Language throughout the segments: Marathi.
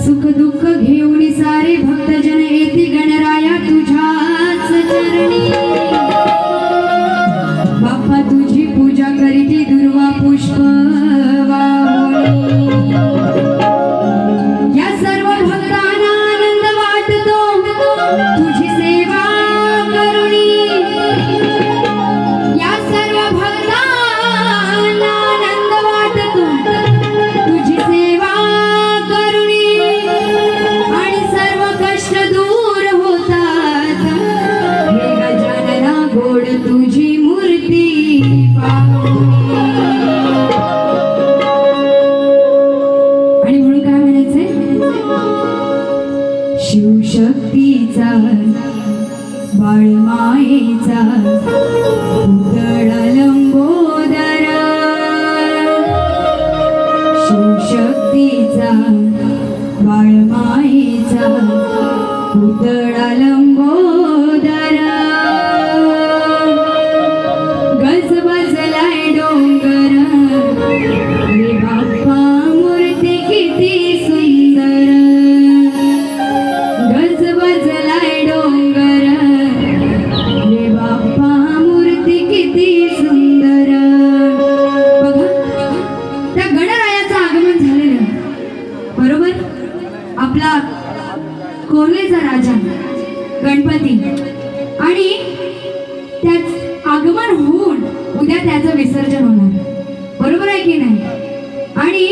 सुख दुःख घेऊन सारे भक्तजन येती गणराया तुझ्याच चरणी शिवशक्तीचा बाळमायेचा पुतळा लंबोदर. शिवशक्तीचा बाळमायेचा पुतळा लंबोदर किती सुंदर. बघा त्या गणरायाचं आगमन झालेलं. बरोबर? आपला कोल्हेचा राजा गणपती. आणि त्याच आगमन होऊन उद्या त्याचं विसर्जन होणार. बरोबर आहे की नाही? आणि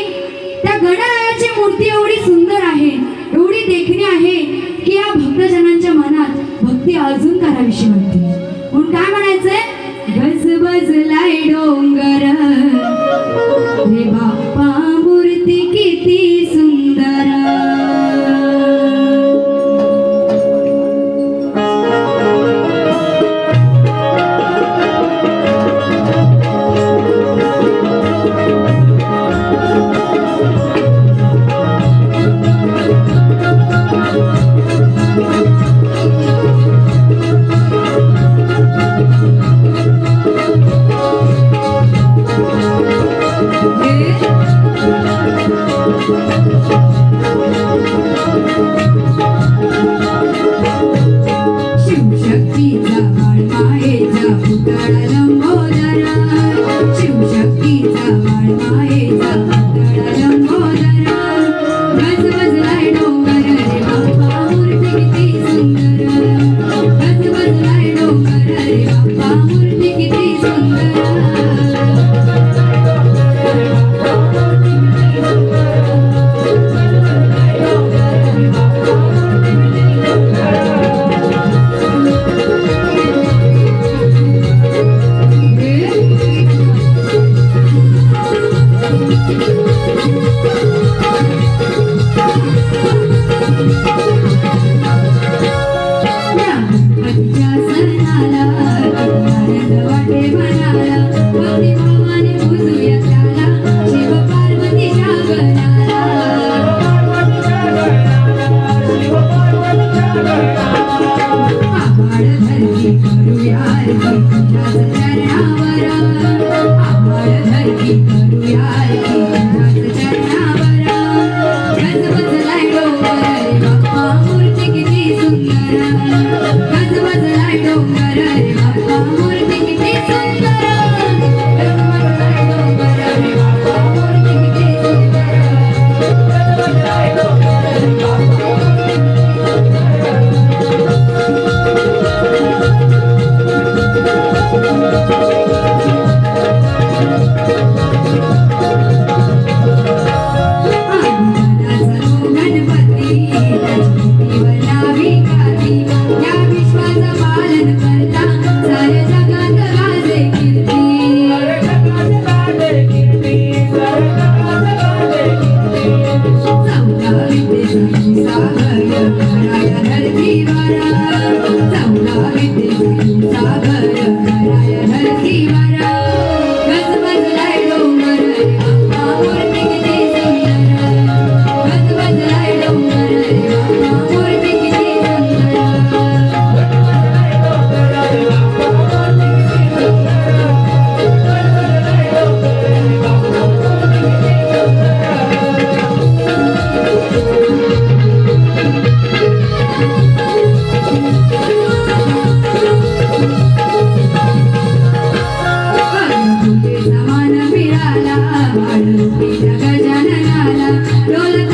त्या गणरायाची मूर्ती एवढी सुंदर आहे एवढी देखणी आहे की या भक्तजनांच्या मनात भक्ती अजून करावीशी वाटते. गजबजलाय डोंगर। Daddy, everything गजाननाला बाळू गजाननाला डोल